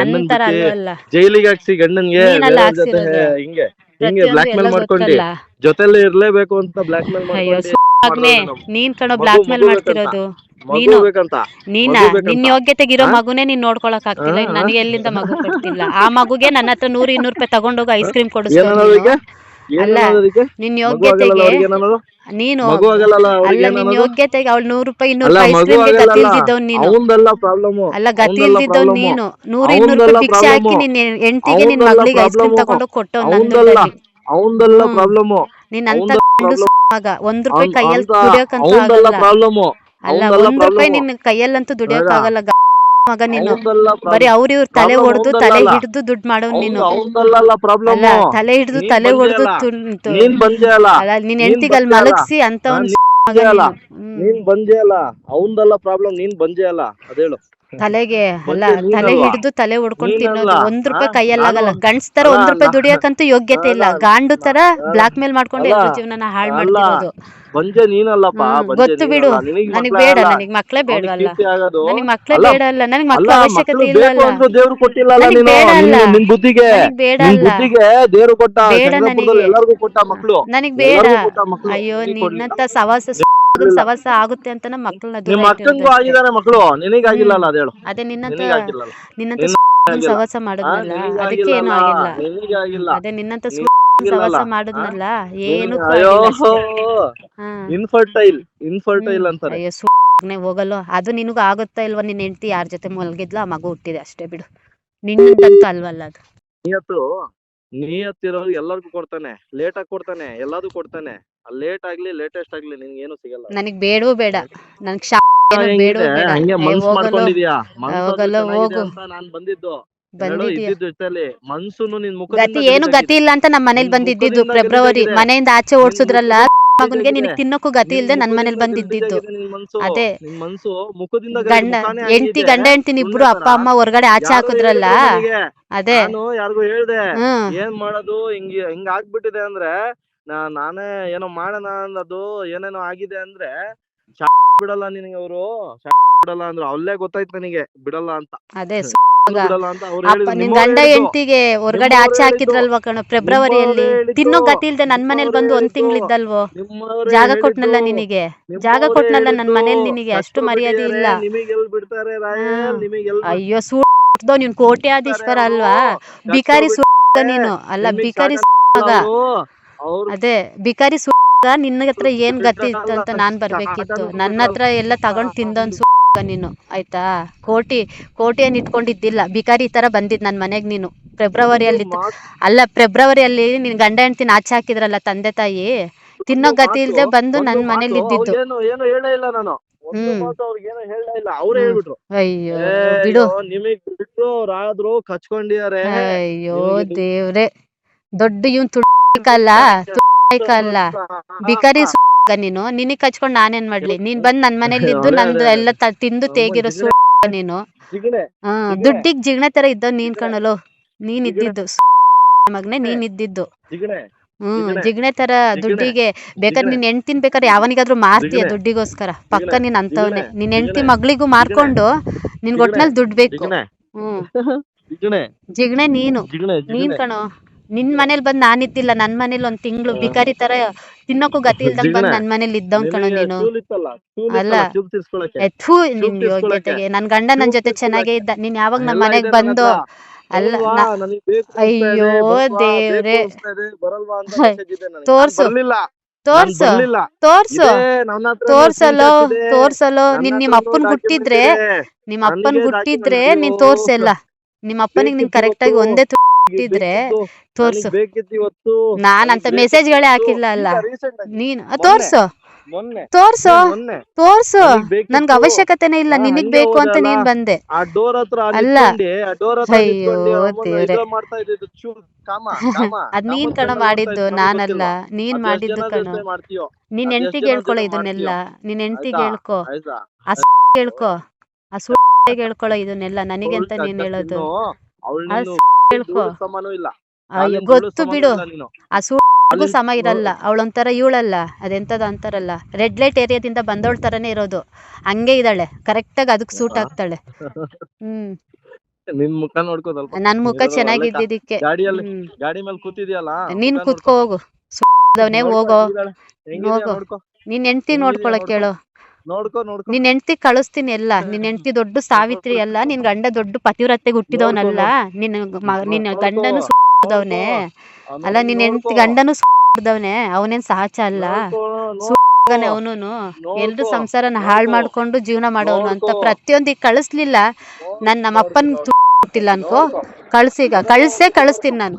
ಹೆಣ್ಣನ್ ಅಂತರ ಬಿಟ್ಟು ಅಲ್ವಲ್ಲ ಜೈಲಿಗೆ ಹಾಕ್ಸಿ ಗಂಡನ್ಗೆ ನೀನಲ್ಲ ಬೇರೆಯವ್ರ್ ಜೊತೆ ಹಾಕ್ಸಿರೋದು. ಹಿಂಗೆ ಹಿಂಗೆ ಪ್ರತಿಯೊಂದು ಬ್ಲಾಕ್ ಮೇಲ್ ಎಲ್ಲ ಜೊತೆಲ್ಲೇ ಗೊತ್ತಲ್ಲ ಜೊತೆಲೆ ಇರ್ಲೇಬೇಕು ಅಂತ ಬ್ಲಾಕ್ ಮೇಲ್ ಅಯ್ಯೋ ಮಾಡ್ಕೊಂಡು ಸುಮ್ನೆ ಮಾಡೋದು ನಾವು. ನೀನ್ ಕಣೋ ಮಗು- ಬ್ಲಾಕ್ ಮೇಲ್ ಮಗು ಮಾಡ್ತಿರೋದು ಮಗು ನೀನು ಬೇಕಂತ ನೀನ ಮಗು ಬೇಕಂತ. ನಿನ್ ಯೋಗ್ಯತೆಗಿರೋ? ಮಗುನೇ ನೀನ್ ನೋಡ್ಕೊಳಕ್ ಆಗ್ತಿಲ್ಲ ಇನ್ ನನಗೆ ಎಲ್ಲಿಂದ ಮಗು ಕೊಡ್ತಿಲ್ಲ ಆ ಮಗುಗೆ ನನ್ನ ಹತ್ರ ನೂರ್ ಇನ್ನೂರ್ ರೂಪಾಯಿ ತಗೊಂಡೋಗಿ ಐಸ್ ಕ್ರೀಮ್ ಅಲ್ಲ, ನಿನ್ ಯೋಗ್ಯತೆಗೆ ನೀನು ಅಲ್ಲ ನಿನ್ ಯೋಗ್ಯತೆಗೆ ಅವ್ಳು ನೂರ್ ರೂಪಾಯಿ ಇನ್ನೂರ್ ರೂಪಾಯಿ ಐಸ್ ಕ್ರೀಮ್ ಆಗಲ್ಲ ಗತಿಲ್ದಿದ್ದವ್ ನೀನು. ಅಲ್ಲ ಗತಿ ಇಲ್ದಿದ್ದವ್ ನೀನು. ನೂರು ಇನ್ನೂರು ರೂಪಾಯಿ ಭಿಕ್ಷೆ ಹಾಕಿ. ನಿನ್ ಹೆಂಡತಿಗೆ ನಿನ್ ಮಗಳಿಗೆ ಐಸ್ ಕ್ರೀಮ್. ತಗೊಂಡು ಕೊಟ್ಟವ್ ನಂದು ಅವಂದಲ್ಲ ಪ್ರಾಬ್ಲಮ್ ನೀನ್ ಅಂತ ಮಗ ಒಂದ್ ರೂಪಾಯಿ ಕೈಯಲ್ಲಿ ದುಡಿಯೋಕಂತ ಆಗಲ್ಲ. ಅಲ್ಲ ಒಂದ್ ರೂಪಾಯಿ. ನಿನ್ ಕೈಯಲ್ಲಂತೂ ದುಡಿಯೋಕಾಗಲ್ಲ ಮಗ ನೀನು. ಬರೀ ಅವ್ರ ಇವ್ರ ತಲೆ ಹೊಡೆದು ತಲೆ ಹಿಡಿದು ದುಡ್ಡು ಮಾಡೋನ್ ನೀನು. ಅಲ್ಲ ತಲೆ ಹಿಡಿದು ತಲೆ ಹೊಡೆದು ಅಲ್ಲ. ನೀನ್ ಹೆಂಡತಿಗೆ ಅಲ್ಲಿ. ಮಲಗಿಸಿ ಅಂತ ನಾನ್ ಬಂದೆ ಅಲ್ಲ. ಪ್ರಾಬ್ಲಮ್ ನೀನ್ ಬಂದೆ ಅಲ್ಲ. ಅದೇಳು ತಲೆಗೆ ಅಲ್ಲ ತಲೆ ಹಿಡಿದು ತಲೆ ಹೊಡ್ಕೊಂಡು ತಿನ್ನೋದು ಒಂದ್ ರೂಪಾಯಿ? ಕೈಯಲ್ಲಾಗಲ್ಲ ಗಂಡ್ಸ್ ತರ ಒಂದ್ ರೂಪಾಯಿ ದುಡಿಯಕಂತೂ ಯೋಗ್ಯತೆ ಇಲ್ಲ. ಗಾಂಡು ತರ ಬ್ಲಾಕ್ ಮೇಲ್ ಮಾಡ್ಕೊಂಡು ಜೀವನ ಹಾಳು ಜೀವನನ ಹಾಳ್ ಮಾಡ್ತಿರೋದು. ಬಂಜೆ ನೀನಲ್ಲಪ್ಪ ಗೊತ್ತು ಬಿಡು. ನನಗೆ ಬೇಡ ನನಗ್ ಮಕ್ಳೇ ಬೇಡ ಅಲ್ಲ. ನನಗ್ ಮಕ್ಳೇ ಬೇಡವಲ್ಲ ನನಗ್ ಮಕ್ಳೇ ಬೇಡ ಅಲ್ಲ ನನಗ್ ಮಕ್ಳ ಅವಶ್ಯಕತೆ ಮಕ್ಳು ಇಲ್ಲ ಬೇಕು ಅಂದ್ರೂ ದೇವ್ರು ಕೊಟ್ಟಿಲ್ಲಲ್ಲ ನನಗ್ ನೀನು. ಬೇಡ ಅಲ್ಲ. ನಿನ್- ಬುದ್ಧಿಗೆ. ನನಗ್ ಬೇಡ ಅಲ್ಲ ಬುದ್ಧಿಗೆ ದೇವ್ರು ಕೊಟ್ಟ ನನಗೆ. ಎಲ್ಲರಿಗೂ ಕೊಟ್ಟ ಮಕ್ಕಳು ನನಗ್ ಬೇಡ. ಅಯ್ಯೋ ನೀನ್ ನಿನ್ನಂತ ಸವಾಸ. ಸವಾಸ ಆಗುತ್ತೆ ಅಂತ ನಮ್ಮ ಮಕ್ಕಳನ್ನ ದೂರ ನಿಮ್ ಮಕ್ಕಳು. ಆಗಿದಾರೆ ಮಕ್ಳು. ನಿನಗಾಗಿಲ್ಲಲ್ಲ ಅದೇಳು ಅದೇ ನಿನ್ನಂತ ನಿನ್ನಂತ ಸವಾಸ ಮಾಡುದಿಲ್ಲ ಮಾಡಿದ್ನಲ್ಲ. ಅದಕ್ಕೆ ಏನೂ ಆಗಿಲ್ಲ. ಅದೇ ನಿನ್ನಂತ ಸವಾಸ ಮಾಡಿದ್ನಲ್ಲ? ಏನು ಇನ್ಫರ್ಟೈಲ್ ಇನ್ಫರ್ಟೈಲ್ ಅಂತಾರೆ. ಅಯ್ಯೋ ಸುಮ್ಮನೆ ಹೋಗಲ್ಲೋ. ಅದು ನಿನಗೂ ಆಗುತ್ತಾ ಇಲ್ವಾ ನಿನ್ನ ಹೆಂಡತಿ? ಯಾರ ಜೊತೆ ಮಲಗಿದ್ಲ? ಆ ಮಗು ಹುಟ್ಟಿದೆ ಅಷ್ಟೇ ಬಿಡು. ನಿನ್ನಂತಂತ ಅಲ್ವಲ್ಲ ಅದು. ನಿಯತ್ತು. ನಿಯತ್ತಿರೋರು ಎಲ್ಲರಿಗೂ ಕೊಡ್ತಾನೆ. ಲೇಟ್ ಆಗಿ ಕೊಡ್ತಾನೆ. ಎಲ್ಲಾದು ಕೊಡ್ತಾನೆ. ಲೇಟ್ ಆಗ್ಲಿ ಲೇಟೆಸ್ಟ್ ಆಗ್ಲಿ ನಿನ್ಗೆ ಏನು ಸಿಗಲ್ಲ. ನನಗ್ ಬೇಡವೂ ಬೇಡ. ನನಗ್ ಶಾ ಬೇಡವೂ ಬೇಡ. ಹೋಗಲ್ಲೋ. ಹೋಗು. ನಾನ್ ಬಂದಿದ್ದು. ಮನ್ಸುನು ನಿನ್ ಮುಖ ಗತಿ ಏನು ಗತಿ ಇಲ್ಲ ಅಂತ ನಮ್ಮ ಮನೇಲಿ ಬಂದಿದ್ದಿದ್ದು ಮುಖದಿಂದ ಫೆಬ್ರವರಿ ಮನೆಯಿಂದ ಆಚೆ ಓಡ್ಸುದ್ರಲ್ಲ? ಮಗನ್ಗೆ ನಿನಗ್ ತಿನ್ನಕ್ಕೂ ಗತಿ ಇಲ್ದೆ ನನ್ ಮನೇಲಿ ಬಂದಿದ್ದು ಅದೇ. ನಿನ್ ಮನ್ಸು ಮುಖದಿಂದ ಗಂಡ ಎಂಟಿ ಹೆಂಡತಿ ಗಂಡ ಹೆಂಡತಿನ ಇಬ್ರು ಅಪ್ಪ ಅಮ್ಮ ಹೊರಗಡೆ ಆಚೆ ಹಾಕುದ್ರಲ್ಲ? ಅದೇ. ನಾನು ಯಾರಿಗೂ ಹೇಳ್ದೆ ಹ್ಮ್. ಏನ್ ಮಾಡೋದು ಹಿಂಗ್ ಹಿಂಗ್ ಆಗ್ಬಿಟ್ಟಿದೆ ಅಂದ್ರೆ ನಾ ನಾನೇ ಏನೋ ಮಾಡೋಣ ಅನ್ನೋದು ಏನೇನೋ ಆಗಿದೆ ಅಂದ್ರೆ ಶಾ- ಬಿಡಲ್ಲ ನಿನಗೆ ಅವರು. ಬಿಡಲ್ಲ ಅಂದ್ರೆ ಅಲ್ಲೇ ಗೊತ್ತಾಯ್ತು ನನಗೆ. ಬಿಡಲ್ಲ ಅಂತ. ಅದೇ. ಅಪ್ಪ ನಿನ್ ಗಂಡ. ಹೆಂಡತಿಗೆ ಹೊರಗಡೆ ಆಚೆ ಹಾಕಿದ್ರಲ್ವ ಕಣ ಫೆಬ್ರವರಿಯಲ್ಲಿ ತಿನ್ನೋ ಗತಿ ಇಲ್ದೆ ನನ್ ಮನೇಲಿ ಬಂದು ಒಂದ್ ತಿಂಗಳಿದ್ದಲ್ವೋ? ಜಾಗ ಕೊಟ್ನಲ್ಲ ನಿನಗೆ? ಜಾಗ ಕೊಟ್ನಲ್ಲ ನನ್ ಮನೇಲಿ ನಿನಗೆ? ಅಷ್ಟು ಮರ್ಯಾದೆ ಇಲ್ಲ. ಅಯ್ಯೋ ಸೂಟ್ದೋ ನೀನ್ ಕೋಟ್ಯಾಧೀಶ್ವರ ಅಲ್ವಾ? ಬಿಕಾರಿ ಸೂಟ್ ನೀನು. ಅಲ್ಲ ಬಿಕಾರಿ ಮಗ ಅದೇ ಬಿಕಾರಿ ಸೂಟ್ ನಿನ್ನ ಹತ್ರ ಏನ್ ಗತಿ ಇತ್ತು ಅಂತ ನಾನ್ ಬರ್ಬೇಕಿತ್ತು. ನನ್ನ ಹತ್ರ ಎಲ್ಲ ತಗೊಂಡ್ ತಿಂದ್ ಸುಳ್ಳ ನೀನು ಆಯ್ತಾ? ಕೋಟಿ ಕೋಟಿ ಏನ್ ಇಟ್ಕೊಂಡಿದ್ದಿಲ್ಲ ಬಿಕಾರಿ ತರ ಬಂದಿದ್ ನನ್ ಮನೆಗ್ ನೀನು. ಫೆಬ್ರವರಿಯಲ್ಲಿ ಅಲ್ಲ ಫೆಬ್ರವರಿಯಲ್ಲಿ ನಿನ್ ಗಂಡ ಹೆಂಡ್ತಿನ ಆಚೆ ಹಾಕಿದ್ರಲ್ಲ ತಂದೆ ತಾಯಿ? ತಿನ್ನೋ ಗತಿ ಇಲ್ದೆ ಬಂದು ನನ್ ಮನೇಲಿ ಇದ್ದಿದ್ದು. ಏನು ಏನು ಹೇಳೇ ಇಲ್ಲ. ನಾನು. ಅಯ್ಯೋ ಬಿಡು. ನಿಮಗ್ ಬಿಟ್ಟು ರಾದ್ರು ಕಚ್ಕೊಂಡಿದ್ದಾರೆ ಅಯ್ಯೋ ದೇವ್ರೆ. ದೊಡ್ಡ ಇವನ್ ತುಳ್ಕಲ್ಲ ತುಳ್ಕಲ್ಲ ಬಿಕಾರಿ ನೀನು ನಿನಗ್ ಕಚ್ಕೊಂಡ್ ನಾನೇನ್ ಮಾಡ್ಲಿ ನೀನ್ ಬಂದ್ ನನ್ ಮನೇಲಿ ಇದ್ದು ನಂದು ಎಲ್ಲ ತ- ತಿಂದು ತೇಗಿರೋ ಸು ನೀನು ಜಿಗಣೆ ಹ್ಮ್ ಜಿಗಣೆ. ದುಡ್ಡಿಗ್ ಜಿಗ್ಣೆ ತರ ಇದ್ದ ನೀನ್. ಕಣಲು ನೀನ್. ಇದ್ದಿದ್ದು ಮಗ್ನೆ ನೀನ್ ಇದ್ದಿದ್ದು ಜಿಗಣೆ ಹ್ಮ್ ಜಿಗಣೆ. ಜಿಗಣೆ ತರ ಜಿಗಣೆ. ದುಡ್ಡಿಗೆ ಬೇಕಾದ್ರೆ ಜಿಗಣೆ. ನಿನ್ ಹೆಂಡ್ತಿನ್ ಬೇಕಾದ್ರೆ ಯಾವನಿಗಾದ್ರೂ ಮಾರ್ತೀಯ ಜಿಗಣೆ. ದುಡ್ಡಿಗೋಸ್ಕರ ಪಕ್ಕ ಜಿಗಣೆ. ನೀನ್ ಅಂತವನೆ ಜಿಗಣೆ. ನಿನ್ ಹೆಂಡ್ತಿ ಜಿಗಣೆ. ಮಗಳಿಗೂ ಮಾರ್ಕೊಂಡು ನಿನ್ ಜಿಗಣೆ. ಒಟ್ನಲ್ಲಿ ದುಡ್ಡು ಬೇಕು ಜಿಗಣೆ ಹ್ಮ್ ಜಿಗಣೆ ಜಿಗಣೆ ನೀನು ಜಿಗಣೆ ನೀನ್ ಕಣೋ ನಿನ್ ಮನೇಲಿ ಬಂದ್ ನಾನಿದ್ದಿಲ್ಲ ನನ್ ಮನೇಲಿ ಒಂದ್ ತಿಂಗಳು ಬಿಕಾರಿ ತರ ತಿನ್ನೋಕು ಗತಿ ಇಲ್ದಂಗ್ ಬಂದ್. ನನ್ ಮನೇಲಿ ಇದ್ದವ್ ಕಣೋ ನೀನು. ಅಲ್ಲ. ಎಥೂ ನಿನ್ ಯೋಗ್ಯತೆಗೆ ನನ್ ಗಂಡ ನನ್ ಜೊತೆ ಚೆನ್ನಾಗೆ ಇದ್ದ. ನೀನ್ ಯಾವಾಗ ನಮ್ ಮನೆಗ್ ಬಂದು ಅಲ್ಲ ಅಯ್ಯೋ ದೇವ್ರೇ. ತೋರ್ಸು. ನಾನ್ ತೋರ್ಸು. ತೋರ್ಸು. ತೋರ್ಸಲೋ ತೋರ್ಸಲೋ. ನಿನ್ ನಿಮ್ ಅಪ್ಪನ್ ಗುಟ್ಟಿದ್ರೆ ಹುಟ್ಟಿದ್ರೆ. ನಿಮ್ ಅಪ್ಪನ್ ಹುಟ್ಟಿದ್ರೆ ನೀನ್ ತೋರ್ಸಲ್ಲ ನಿಮ್ ಅಪ್ಪನಿಗೆ ನೀನ್ ಕರೆಕ್ಟ್ ಆಗಿ. ಒಂದೇ ಬೇಕಿತ್ತು, ತೋರ್ಸು. ಬೇಕಿತ್ತು ಇವತ್ತು ನಾನ್ ನನಗ್ ಅಂತ ಬೇಕಿತ್ತು ಮೆಸೇಜ್ಗಳೇ ಹಾಕಿಲ್ಲ ಅಲ್ಲ ನೀನು. ತೋರ್ಸು. ಮೊನ್ನೆ ತೋರ್ಸು. ಮೊನ್ನೆ. ತೋರ್ಸು. ನನಗ್ ಬೇಕಿತ್ತು. ನನ್ಗೆ ಅವಶ್ಯಕತೆನೇ ಇಲ್ಲ. ನಿನಗ್ ಹಂಗೆ ಬೇಕು ಅಂತ ಹೋದಲ್ಲ. ನೀನ್ ಬಂದೆ. ಆ ಡೋರ್ ಹತ್ರ ಅಲ್ಲ. ನಿಂತ್ಕೊಂಡಿ, ಆ ಡೋರ್ ಹತ್ರ ಅಯ್ಯೋ ನಿಂತ್ಕೊಂಡಿ ಅಮ್ಮನ್ನ ದೇವ್ರೆ. ಇದು ಮಾಡ್ತಾ ಇದ್ದಿದ್ದು. ಚೂರ್ ಕಾಮ ಕಾಮ. ಅದ್ ನೀನ್ ಕಣ ಮಾಡಿದ್ದು ಇದ್ದು ನಾನಲ್ಲ. ನೀನ್? ಮಾಡಿದ್ದು ಕಣ ಜನ ಕಣೋ. ಜೊತೆ ಮಾಡ್ತೀಯೋ. ನಿನ್ ಅದೆಷ್ಟ್ ಹೆಂಡ್ತಿಗೆ ಜನ ಹೇಳ್ಕೊಳ ಜೊತೆ ಇದನ್ನೆಲ್ಲ. ನಿನ್ ಹೆಂಡ್ತಿಗೆ ಆಯ್ತಾ? ಹೇಳ್ಕೊ. ಆಯ್ತಾ? ಹೇಳ್ಕೊ. ಆ ಸುಳ್ಳಿಗೆ ಹೇಳ್ಕೊಳ ಇದನ್ನೆಲ್ಲ ನನಗೆ ಅಂತ ನೀನ್ ಹೇಳೋದು. ತಿನ್ನು, ಅವ್ಳ್ ಆ ನೀನು ಹೇಳ್ಕೊ ಧೂಳು ಇಲ್ಲ. ಅಯ್ಯೋ ಗೊತ್ತು ಬಿಡು. ಆ ಸುಳ್ಳಿಗೂ ಸಮ ಇರಲ್ಲ. ಅವಳೊಂಥರ ಇವಳಲ್ಲ. ಅದೆಂತದ ಅಂತಾರಲ್ಲ. ರೆಡ್ ಲೈಟ್ ಏರಿಯಾದಿಂದ ಬಂದವಳ ತರನೇ ಇರೋದು. ಹಂಗೆ ಇದ್ದಾಳೆ. ಕರೆಕ್ಟಾಗಿ ಅದಕ್ಕೆ ಸೂಟ್ ಆಗ್ತಾಳೆ ಹ್ಮ್. ನಿನ್ ಮುಖ ನನ್ ಮುಖ ಚೆನ್ನಾಗಿದ್ದಿದ್ದಕ್ಕೆ ಗಾಡಿಯಲ್ಲಿ ಗಾಡಿ ಮೇಲೆ ಕೂತಿದ್ಯಲ್ಲ ನೀನ್ ಕೂತ್ಕೋ ಹೋಗು. ನೋಡ್ಕೊ. ಹೋಗೋ. ನೀನ್ ಹೆಂಡ್ತಿ ನೋಡ್ಕೊಳಕ್ ನೋಡ್ಕೊ. ಹೇಳು ನೋಡ್ಕೊ ನೋಡ್ಕೊ. ನಿನ್ ಹೆಂಡತಿ ಕಳಿಸ್ತೀನಿ ಎಲ್ಲ. ನಿನ್ ಹೆಂಡತಿ ದೊಡ್ಡ ಸಾವಿತ್ರಿ ಅಲ್ಲ ನಿನ್ ಗಂಡ ದೊಡ್ಡ ಪತಿವ್ರತೆಗೆ ಹುಟ್ಟಿದವನಲ್ಲ. ನಿನ್ ಮ- ನಿನ್. ಗಂಡನು ಸುದವನೆ ಆಮೇಲೆ ಅಲ್ಲ ನಿನ್ ಹೆಂಡತಿ ನೋಡ್ಕೊ. ಗಂಡನು ಸುದವನೆ ಅವನೇನ್ ಸಹಜ ಅಲ್ಲ. ನೋಡ್ಕೊ, ಅವನುನು. ಎಲ್ರು ನೋಡ್ಕೊ. ಸಂಸಾರನ ಹಾಳ್ ನೋಡ್ಕೊ. ಮಾಡ್ಕೊಂಡು ಜೀವನ ಮಾಡೋನು ಅಂತ ನೋಡ್ಕೊ. ಪ್ರತಿಯೊಂದಿಗ್ ಕಳಿಸ್ಲಿಲ್ಲ. ನನ್ ನಮ್ಮ ಅಪ್ಪನ್ ಗೊತ್ತಿಲ್ಲ ಅನ್ಕೋ. ಕಳ್ಸೀಗ. ಕಳ್ಸೇ ಕಳಿಸ್ತೀನಿ ನಾನು.